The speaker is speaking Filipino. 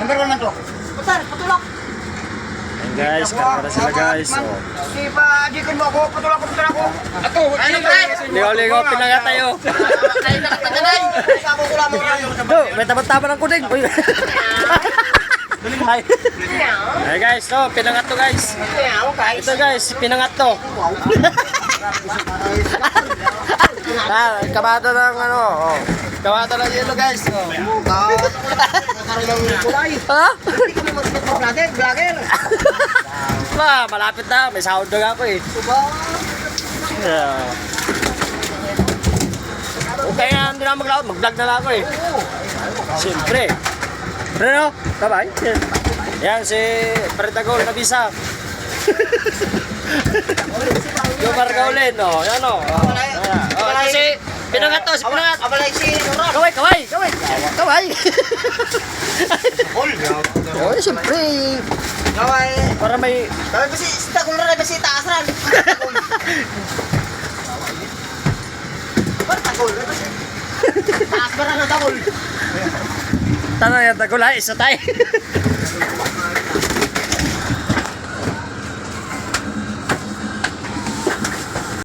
Number one man to. Putar, patulak. Ayan guys, karga na sila guys. Oh. Di ba, di ko mo ako, patulak ko, patulak ko. Ato, ano ba? Ligo-ligo, pinangat tayo. Ay, nakataganay. Ako ko lang mo. Do, may taban-taban ng kuning. Uy. Hi. Hey guys, so pinangat to guys. Ako guys. Ito guys, pinangat to. ah, kamata ng ano, oh. Kamata ng yelo guys. Oh. Kulay. Ha? Hindi kami mag-vlogger, vlogger. Ba, malapit na, may sound na ako eh. Diba? Yeah. Okay nga, hindi na mag-vlog, mag-vlog na lang ako eh. Siyempre. Ano? Bye-bye. Yan, si Predagol na bisa. Yung Margaulin, no? Yan, no? Oh, oh, pinangat to, pinangat. Abalay si Nora. Kaway, kaway, kaway. Kaway. Oh, siyempre. Gaway. Para may... Gaway ba si Tagol na ba si taas ran? Ba't tagol? Taas ba rin ang tagol? Tanong yung tagulay, isa tayo.